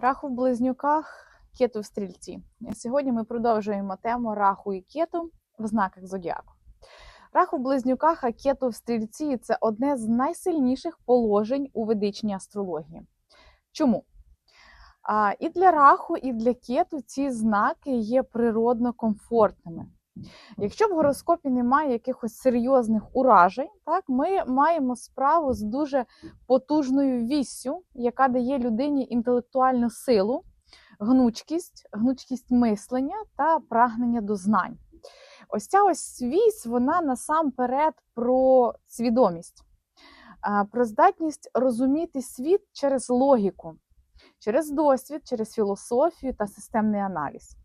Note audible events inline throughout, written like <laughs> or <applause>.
Раху в близнюках, кету в стрільці. Сьогодні ми продовжуємо тему раху і кету в знаках зодіаку. Раху в близнюках, а кету в стрільці це одне з найсильніших положень у ведичній астрології. Чому? А, І для раху, і для кету ці знаки є природно комфортними. Якщо в гороскопі немає якихось серйозних уражень, так, ми маємо справу з дуже потужною віссю, яка дає людині інтелектуальну силу, гнучкість, гнучкість мислення та прагнення до знань. Ось ця ось вісь, вона насамперед про свідомість, про здатність розуміти світ через логіку, через досвід, через філософію та системний аналіз.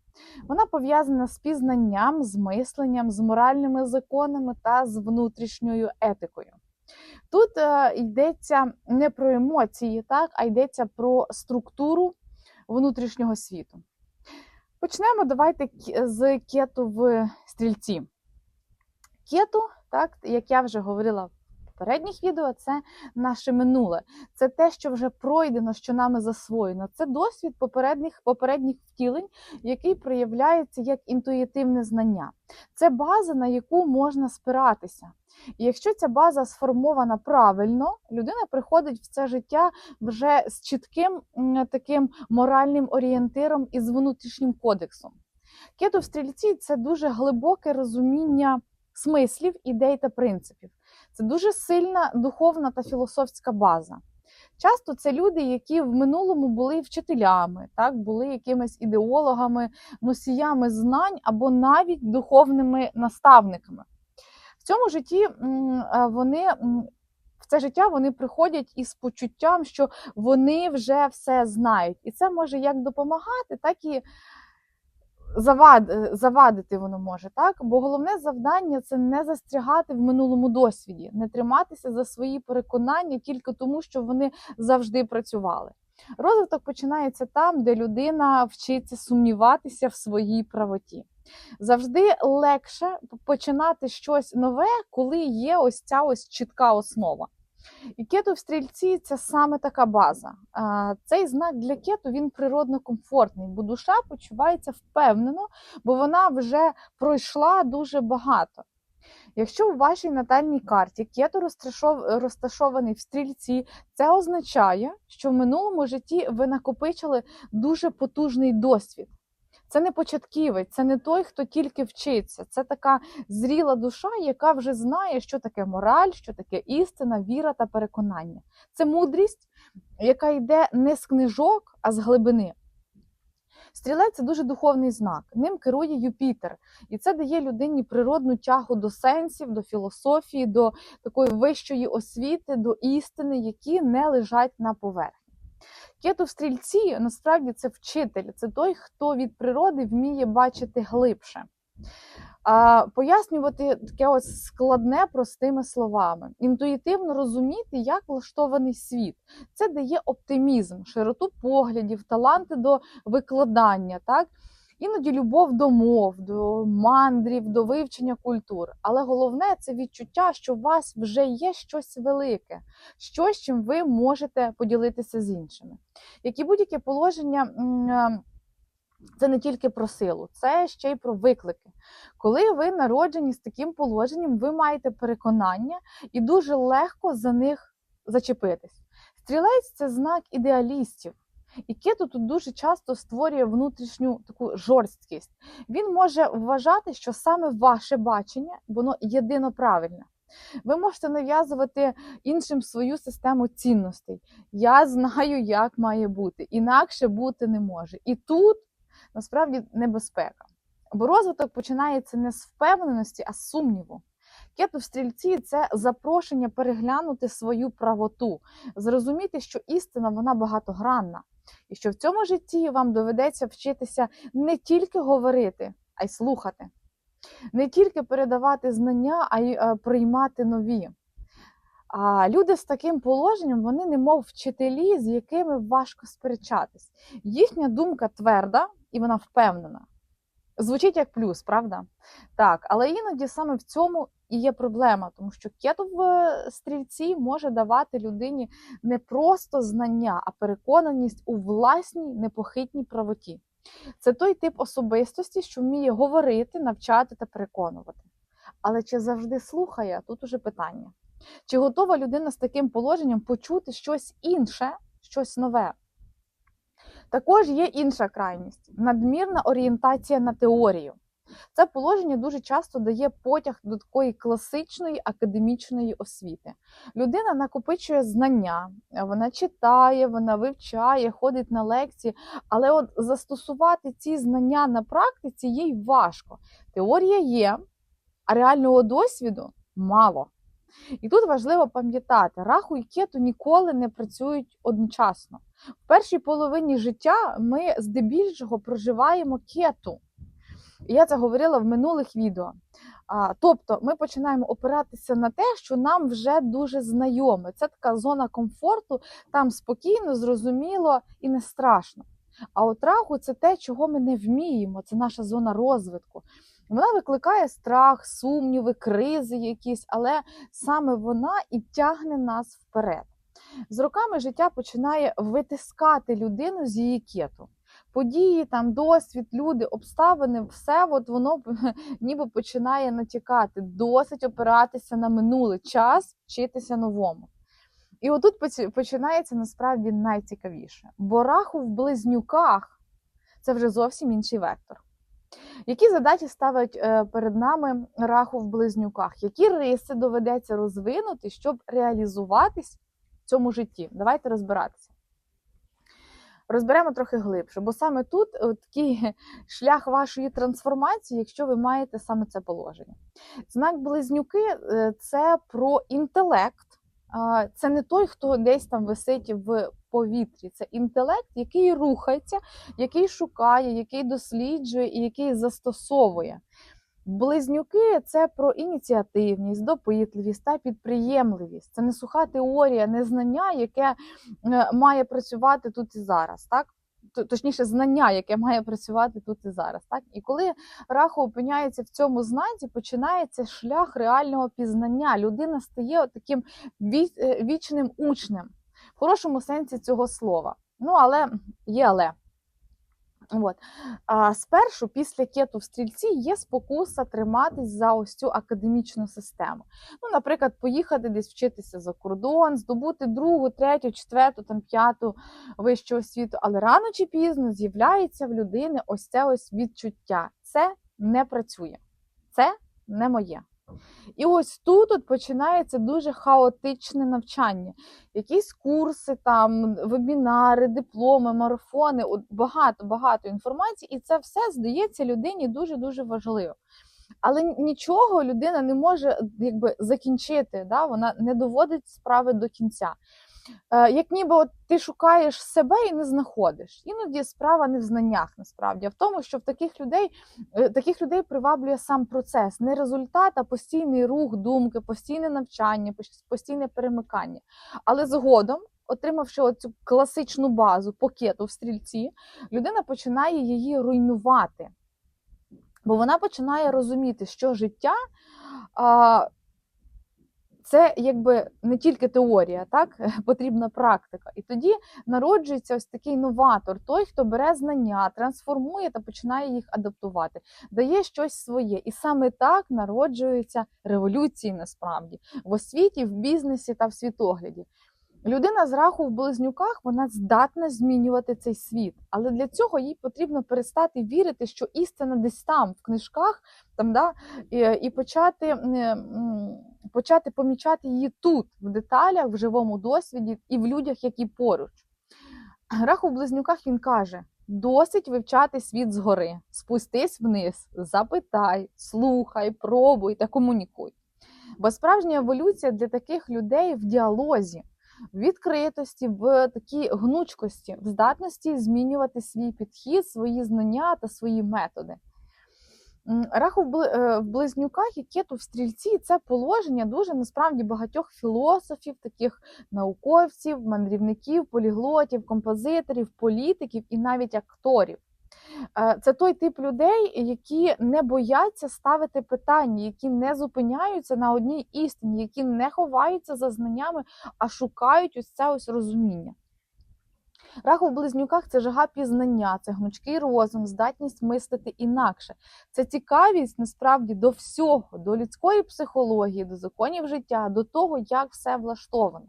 Вона пов'язана з пізнанням, з мисленням, з моральними законами та з внутрішньою етикою. Тут е, йдеться не про емоції, так, а йдеться про структуру внутрішнього світу. Почнемо давайте з кету в стрільці. Кету, так, як я вже говорила попередніх відео, це наше минуле. Це те, що вже пройдено, що нами засвоєно. Це досвід попередніх, попередніх втілень, який проявляється як інтуїтивне знання. Це база, на яку можна спиратися. І якщо ця база сформована правильно, людина приходить в це життя вже з чітким таким моральним орієнтиром і з внутрішнім кодексом. Кету в стрільці це дуже глибоке розуміння смислів, ідей та принципів. Це дуже сильна духовна та філософська база. Часто це люди, які в минулому були вчителями, так, були якимись ідеологами, носіями знань або навіть духовними наставниками. В цьому житті е, вони в це життя вони приходять із почуттям, що вони вже все знають. І це може як допомагати, так і завад, е, завадити воно може. Так? Бо головне завдання це не застрягати в минулому досвіді, не триматися за свої переконання тільки тому, що вони завжди працювали. Розвиток починається там, де людина вчиться сумніватися в своїй правоті. Завжди легше починати щось нове, коли є ось ця ось чітка основа. І кету в стрільці це саме така база. Цей знак для кету він природно комфортний, бо душа почувається впевнено, бо вона вже пройшла дуже багато. Якщо у вашій натальній карті кету розташований в стрільці, це означає, що в минулому житті ви накопичили дуже потужний досвід. Це не початківець, це не той, хто тільки вчиться. Це така зріла душа, яка вже знає, що таке мораль, що таке істина, віра та переконання. Це мудрість, яка йде не з книжок, а з глибини. Стрілець це дуже духовний знак. Ним керує Юпітер, і це дає людині природну тягу до сенсів, до філософії, до такої вищої освіти, до істини, які не лежать на поверхні. Кету стрільці насправді це вчитель, це той, хто від природи вміє бачити глибше. Пояснювати таке ось складне простими словами, інтуїтивно розуміти, як влаштований світ. Це дає оптимізм, широту поглядів, таланти до викладання, так? Іноді любов до мов, до мандрів, до вивчення культур. Але головне це відчуття, що у вас вже є щось велике, щось, чим ви можете поділитися з іншими. Як і будь-яке положення. е, Це не тільки про силу, це ще й про виклики. Коли ви народжені з таким положенням, ви маєте переконання і дуже легко за них зачепитись. Стрілець це знак ідеалістів. І кету тут дуже часто створює внутрішню таку жорсткість. Він може вважати, що саме ваше бачення воно єдино правильне. Ви можете нав'язувати іншим свою систему цінностей. Я знаю, як має бути, інакше бути не може. І тут насправді небезпека. Бо розвиток починається не з впевненості, а з сумніву. Кету в стрільці це запрошення переглянути свою правоту, зрозуміти, що істина вона багатогранна, і що в цьому житті вам доведеться вчитися не тільки говорити, а й слухати, не тільки передавати знання, а й е, приймати нові. А люди з таким положенням, вони немов вчителі, з якими важко сперечатись. Їхня думка тверда і вона впевнена. Звучить як плюс, правда? Так, але іноді саме в цьому і є проблема, тому що кету в стрільці може давати людині не просто знання, а переконаність у власній непохитній правоті. Це той тип особистості, що вміє говорити, навчати та переконувати. Але чи завжди слухає? Тут уже питання. Чи готова людина з таким положенням почути щось інше, щось нове? Також є інша крайність надмірна орієнтація на теорію. Це положення дуже часто дає потяг до такої класичної академічної освіти. Людина накопичує знання, вона читає, вона вивчає, ходить на лекції, але от застосувати ці знання на практиці їй важко. Теорія є, а реального досвіду мало. І тут важливо пам'ятати, раху і кету ніколи не працюють одночасно. В першій половині життя ми здебільшого проживаємо кету. І я це говорила в минулих відео. А, тобто ми починаємо опиратися на те, що нам вже дуже знайоме. Це така зона комфорту, там спокійно, зрозуміло і не страшно. А от раху це те, чого ми не вміємо, це наша зона розвитку. Вона викликає страх, сумніви, кризи якісь, але саме вона і тягне нас вперед. З роками життя починає витискати людину з її кету. Події, там, досвід, люди, обставини, все от воно <laughs> ніби починає натякати, досить опиратися на минулий час, вчитися новому. І отут починається насправді найцікавіше. Бо раху в близнюках це вже зовсім інший вектор. Які задачі ставить е, перед нами раху в близнюках? Які риси доведеться розвинути, щоб реалізуватись в цьому житті? Давайте розбиратися. Розберемо трохи глибше, бо саме тут е, такий <laughs> шлях вашої трансформації, якщо ви маєте саме це положення. Знак близнюки е, це про інтелект, це не той, хто десь там висить в повітрі. Це інтелект, який рухається, який шукає, який досліджує і який застосовує. Близнюки це про ініціативність, допитливість та підприємливість. Це не суха теорія, не знання, яке е, має працювати тут і зараз. так? точніше, знання, яке має працювати тут і зараз. Так? І коли раху опиняється в цьому знаці, починається шлях реального пізнання. Людина стає таким е, вічним учнем, в хорошому сенсі цього слова. Ну, але є але. От. А Спершу, після кету в стрільці, є спокуса триматись за ось цю академічну систему. Ну, Наприклад, поїхати десь вчитися за кордон, здобути другу, третю, четверту, там, п'яту вищу освіту. Але рано чи пізно з'являється в людини ось це ось відчуття. Це не працює. Це не моє. І ось тут от починається дуже хаотичне навчання. Якісь курси, там, вебінари, дипломи, марафони, от багато-багато інформації, і це все здається людині дуже-дуже важливо. Але нічого людина не може якби, закінчити, да? вона не доводить справи до кінця. Е, як ніби от ти шукаєш себе і не знаходиш. Іноді справа не в знаннях, насправді, а в тому, що в таких людей е, таких людей приваблює сам процес, не результат, а постійний рух, думки, постійне навчання, постійне перемикання. Але згодом. Отримавши оцю класичну базу пакету в стрільці, людина починає її руйнувати. Бо вона починає розуміти, що життя а, це якби не тільки теорія, так <laughs> потрібна практика. І тоді народжується ось такий новатор, той, хто бере знання, трансформує та починає їх адаптувати, дає щось своє. І саме так народжуються революції насправді в освіті, в бізнесі та в світогляді. Людина з раху в близнюках вона здатна змінювати цей світ, але для цього їй потрібно перестати вірити, що істина десь там, в книжках, там да, і, і почати почати помічати її тут, в деталях, в живому досвіді і в людях, які поруч. Раху в близнюках він каже: досить вивчати світ згори, спустись вниз, запитай, слухай, пробуй та комунікуй. Бо справжня еволюція для таких людей в діалозі в відкритості, в такій гнучкості, в здатності змінювати свій підхід, свої знання та свої методи. Раху е, в близнюках і кету в стрільці це положення дуже насправді багатьох філософів, таких науковців, мандрівників, поліглотів, композиторів, політиків і навіть акторів. Е, Це той тип людей, які не бояться ставити питання, які не зупиняються на одній істині, які не ховаються за знаннями, а шукають ось це ось розуміння. Раху в близнюках це жага пізнання, це гнучкий розум, здатність мислити інакше. Це цікавість насправді до всього, до людської психології, до законів життя, до того, як все влаштовано.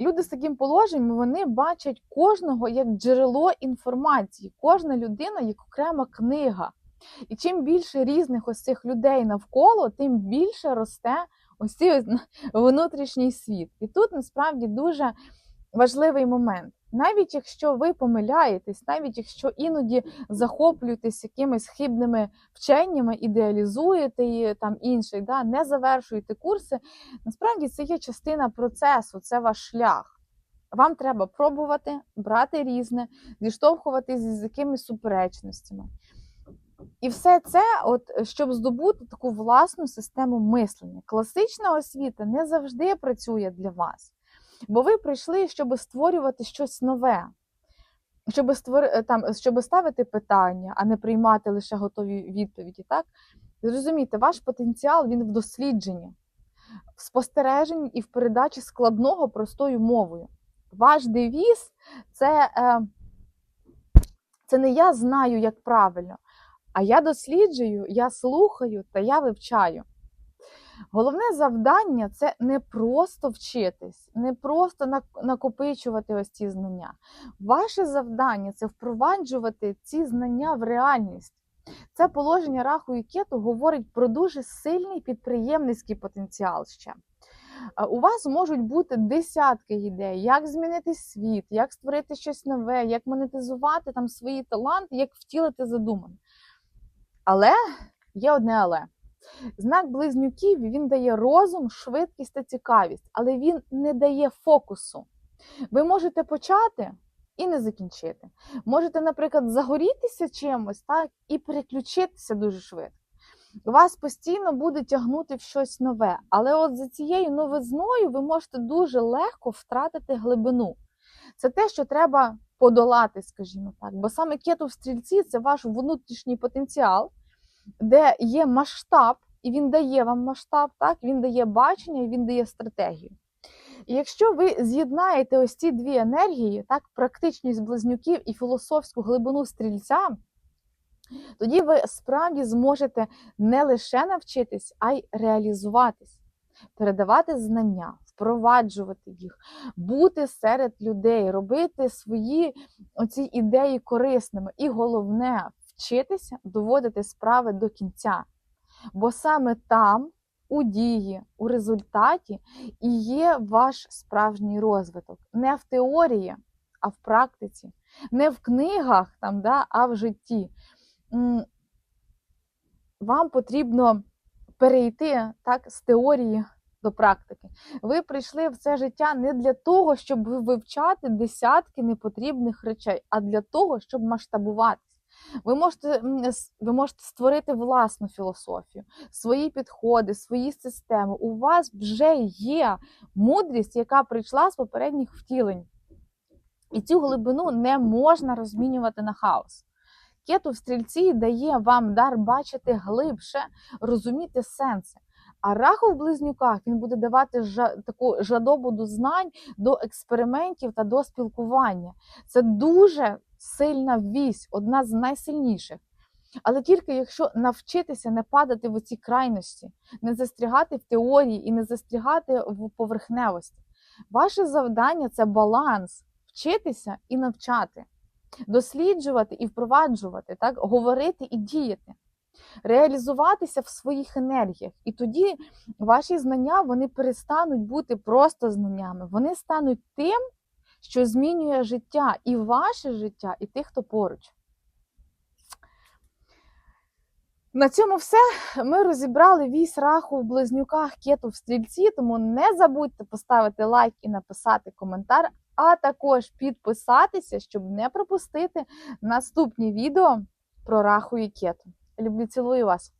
Люди з таким положенням вони бачать кожного як джерело інформації, кожна людина як окрема книга. І чим більше різних ось цих людей навколо, тим більше росте ось цей внутрішній світ. І тут насправді дуже важливий момент. Навіть якщо ви помиляєтесь, навіть якщо іноді захоплюєтесь якимись хибними вченнями, ідеалізуєте і там інших, да, не завершуєте курси, насправді це є частина процесу, це ваш шлях. Вам треба пробувати, брати різне, зіштовхуватись з якимись суперечностями. І все це, от щоб здобути таку власну систему мислення. Класична освіта не завжди працює для вас. Бо ви прийшли, щоб створювати щось нове, щоб створ... там, щоб ставити питання, а не приймати лише готові відповіді. Так? Зрозумійте, ваш потенціал він в дослідженні, в спостереженні і в передачі складного простою мовою. Ваш девіз це, е, це не я знаю, як правильно, а я досліджую, я слухаю та я вивчаю. Головне завдання це не просто вчитись, не просто накопичувати ось ці знання. Ваше завдання це впроваджувати ці знання в реальність. Це положення раху і кету говорить про дуже сильний підприємницький потенціал ще. У вас можуть бути десятки ідей, як змінити світ, як створити щось нове, як монетизувати там свої таланти, як втілити задумане. Але є одне але. Знак близнюків він дає розум, швидкість та цікавість, але він не дає фокусу. Ви можете почати і не закінчити. Можете, наприклад, загорітися чимось так, і переключитися дуже швидко. Вас постійно буде тягнути в щось нове, але от за цією новизною ви можете дуже легко втратити глибину. Це те, що треба подолати, скажімо так. Бо саме кету в стрільці це ваш внутрішній потенціал де є масштаб, і він дає вам масштаб, так він дає бачення він дає стратегію. І якщо ви з'єднаєте ось ці дві енергії, так, практичність близнюків і філософську глибину стрільця, тоді ви справді зможете не лише навчитись, а й реалізуватись, передавати знання, впроваджувати їх, бути серед людей, робити свої оці ідеї корисними. І головне вчитися доводити справи до кінця. Бо саме там, у дії, у результаті і є ваш справжній розвиток. Не в теорії, а в практиці, не в книгах, там, да, а в житті. Вам потрібно перейти так, з теорії до практики. Ви прийшли в це життя не для того, щоб вивчати десятки непотрібних речей, а для того, щоб масштабувати. Ви можете ви можете створити власну філософію, свої підходи, свої системи. У вас вже є мудрість, яка прийшла з попередніх втілень. І цю глибину не можна розмінювати на хаос. Кету в стрільці дає вам дар бачити глибше, розуміти сенси. А раху в близнюках він буде давати жа, таку жадобу до знань, до експериментів та до спілкування. Це дуже сильна вісь, одна з найсильніших. Але тільки якщо навчитися не падати в оці крайності, не застрягати в теорії і не застрягати в поверхневості. Ваше завдання це баланс, вчитися і навчати, досліджувати і впроваджувати, так? говорити і діяти, реалізуватися в своїх енергіях. І тоді ваші знання вони перестануть бути просто знаннями, вони стануть тим що змінює життя і ваше життя, і тих, хто поруч. На цьому все. Ми розібрали вісь раху в близнюках кету в стрільці, тому не забудьте поставити лайк і написати коментар, а також підписатися, щоб не пропустити наступні відео про раху і кету. Люблю, цілую вас!